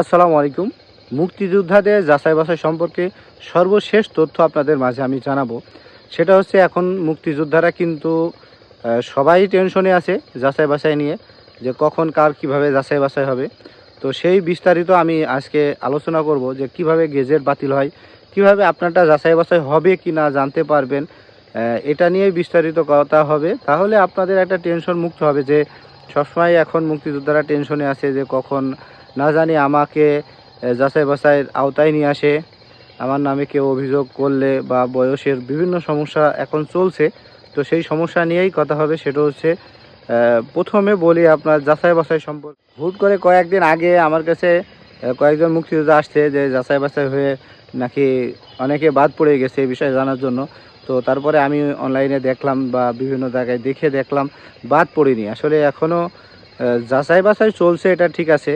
আসসালামু আলাইকুম। মুক্তিযোদ্ধাদের যাচাই বাছাই সম্পর্কে সর্বশেষ তথ্য আপনাদের মাঝে আমি জানাব। সেটা হচ্ছে এখন মুক্তিযোদ্ধারা কিন্তু সবাই টেনশনে আছে যাচাই বাছাই নিয়ে, যে কখন কার কীভাবে যাচাই বাছাই হবে। তো সেই বিস্তারিত আমি আজকে আলোচনা করব যে কীভাবে গেজেট বাতিল হয়, কীভাবে আপনারটা যাচাই বাছাই হবে কি না জানতে পারবেন এটা নিয়েই বিস্তারিত কথা হবে। তাহলে আপনাদের একটা টেনশন মুক্ত হবে যে সবসময় এখন মুক্তিযোদ্ধারা টেনশনে আছে যে কখন না জানি আমাকে যাচাই বাছাইয়ের আওতায় নিয়ে আসে। আমার নামে কেউ অভিযোগ করলে বা বয়সের বিভিন্ন সমস্যা এখন চলছে, তো সেই সমস্যা নিয়েই কথা হবে। সেটা হচ্ছে প্রথমে বলি আপনার যাচাই বাছাই সম্পর্কে। হুট করে কয়েকদিন আগে আমার কাছে কয়েকজন মুক্তিযোদ্ধা আসছে যে যাচাই বাছাই হয়ে নাকি অনেকে বাদ পড়ে গেছে এই বিষয়ে জানার জন্য। তো তারপরে আমি অনলাইনে দেখলাম বা বিভিন্ন জায়গায় দেখে দেখলাম, বাদ পড়িনি। আসলে এখনও যাচাই বাছাই চলছে, এটা ঠিক আছে।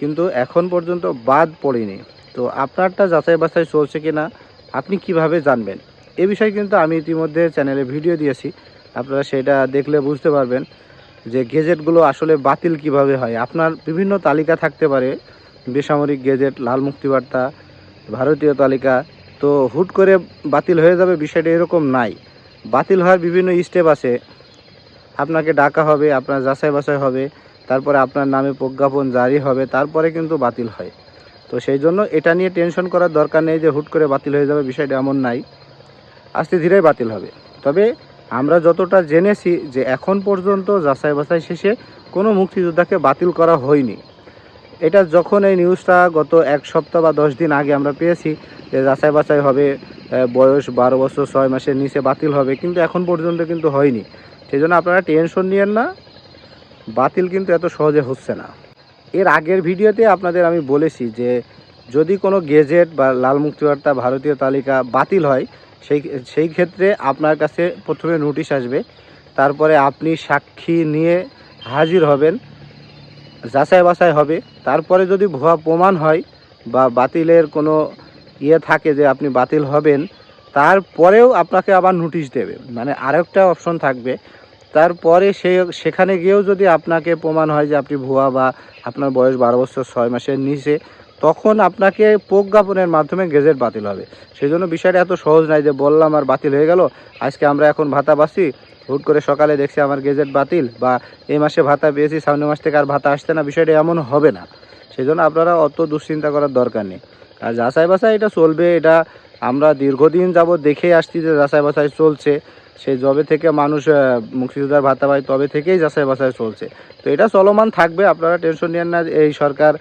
কিন্তু এখন পর্যন্ত বাদ পড়েনি। তো আপনারটা যাচাই বাছাই চলছে কি না আপনি কীভাবে জানবেন? এ বিষয়ে কিন্তু আমি ইতিমধ্যে চ্যানেলে ভিডিও দিয়েছি। আপনারা সেটা দেখলে বুঝতে পারবেন যে গেজেটগুলো আসলে বাতিল কীভাবে হয়। আপনার বিভিন্ন তালিকা থাকতে পারে, বেসামরিক গেজেট লাল মুক্তিবার্তা, ভারতীয় তালিকা। তো হুট করে বাতিল হয়ে যাবে, বিষয়টা এরকম নাই। বাতিল হওয়ার বিভিন্ন স্টেপ আছে। আপনাকে ডাকা হবে, আপনার যাচাই বাছাই হবে। তারপরে আপনার নামে প্রজ্ঞাপন জারি হবে, তারপরে কিন্তু বাতিল হয়। তো সেই জন্য এটা নিয়ে টেনশন করার দরকার নেই যে হুট করে বাতিল হয়ে যাবে, বিষয়টা এমন নাই। আস্তে ধীরে বাতিল হবে। তবে আমরা যতটা জেনেছি যে এখন পর্যন্ত যাচাই বাছাই শেষে কোনো মুক্তিযোদ্ধাকে বাতিল করা হয়নি। এটা যখন এই নিউজটা গত এক সপ্তাহ বা দশ দিন আগে আমরা পেয়েছি যে যাচাই বাছাই হবে বয়স বারো বছর, ছয় মাসের নিচে বাতিল হবে, কিন্তু এখন পর্যন্ত কিন্তু হয়নি। সেই জন্য আপনারা টেনশন নিয়েন না বাতিল কিন্তু এত সহজে হচ্ছে না। এর আগের ভিডিওতে আপনাদের আমি বলেছি যে, যদি কোনো গেজেট বা লাল মুক্তিবার্তা ভারতীয় তালিকা বাতিল হয়, সেই সেই ক্ষেত্রে আপনার কাছে প্রথমে নোটিশ আসবে। তারপরে আপনি সাক্ষী নিয়ে হাজির হবেন, যাচাই বাছাই হবে। তারপরে যদি ভুয়া প্রমাণ হয় বা বাতিলের কোনো ইয়ে থাকে যে আপনি বাতিল হবেন, তারপরেও আপনাকে আবার নোটিশ দেবে। মানে আরেকটা অপশন থাকবে তারপরে সে, সেখানে গিয়েও যদি আপনাকে প্রমাণ হয় যে আপনি ভুয়া বা আপনার বয়স বারো বছর, ছয় মাসের নিচে, তখন আপনাকে প্রজ্ঞাপনের মাধ্যমে গেজেট বাতিল হবে। সেই জন্য বিষয়টা এত সহজ নয় যে বললাম আর বাতিল হয়ে গেল। আজকে আমরা এখন ভাতা পাচ্ছি, হুট করে সকালে দেখছি আমার গেজেট বাতিল বা এই মাসে ভাতা পেয়েছি সামনের মাস থেকে আর ভাতা আসছে না, বিষয়টা এমন হবে না। সেই জন্য আপনারা অত দুশ্চিন্তা করার দরকার নেই। আর যাচাই বাছাই এটা চলবে, এটা আমরা দীর্ঘদিন যাবৎ দেখেই আসছি যে যাচাই বাছাই চলছে। সেই জবে থেকে মানুষ মুক্তিযোদ্ধার ভাতা পায় তবে থেকেই যাচাই বাছাই চলছে। তো এটা চলমান থাকবে, আপনারা টেনশন নেন না, এই সরকার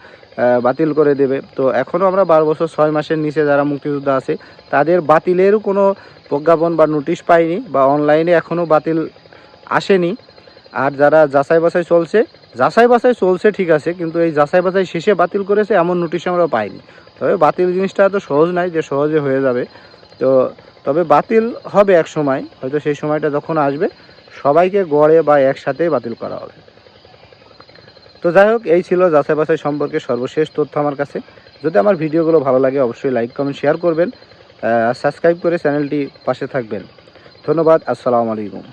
বাতিল করে দেবে। তো এখনও আমরা বারো বছর, ছয় মাসের নিচে যারা মুক্তিযোদ্ধা আছে, তাদের বাতিলেরও কোনো প্রজ্ঞাপন বা নোটিশ পাইনি বা অনলাইনে এখনও বাতিল আসেনি। আর যারা যাচাই বাছাই চলছে, যাচাই বাছাই চলছে ঠিক আছে, কিন্তু এই যাচাই বাছাই শেষে বাতিল করেছে এমন নোটিশ আমরা পাইনি। তবে বাতিল জিনিসটা এত সহজ নাই যে সহজে হয়ে যাবে। তো তবে বাতিল হবে এক সময়, হয়তো সেই সময়টা যখন আসবে, সবাইকে গড়ে বা একসাথে বাতিল করা হবে। তো যাই হোক, এই ছিল যাচাই বাছাই সম্পর্কে সর্বশেষ তথ্য আমার কাছে। যদি আমার ভিডিওগুলো ভালো লাগে, অবশ্যই লাইক, কমেন্ট, শেয়ার করবেন। সাবস্ক্রাইব করে চ্যানেলটি পাশে থাকবেন। ধন্যবাদ, আসসালামু আলাইকুম।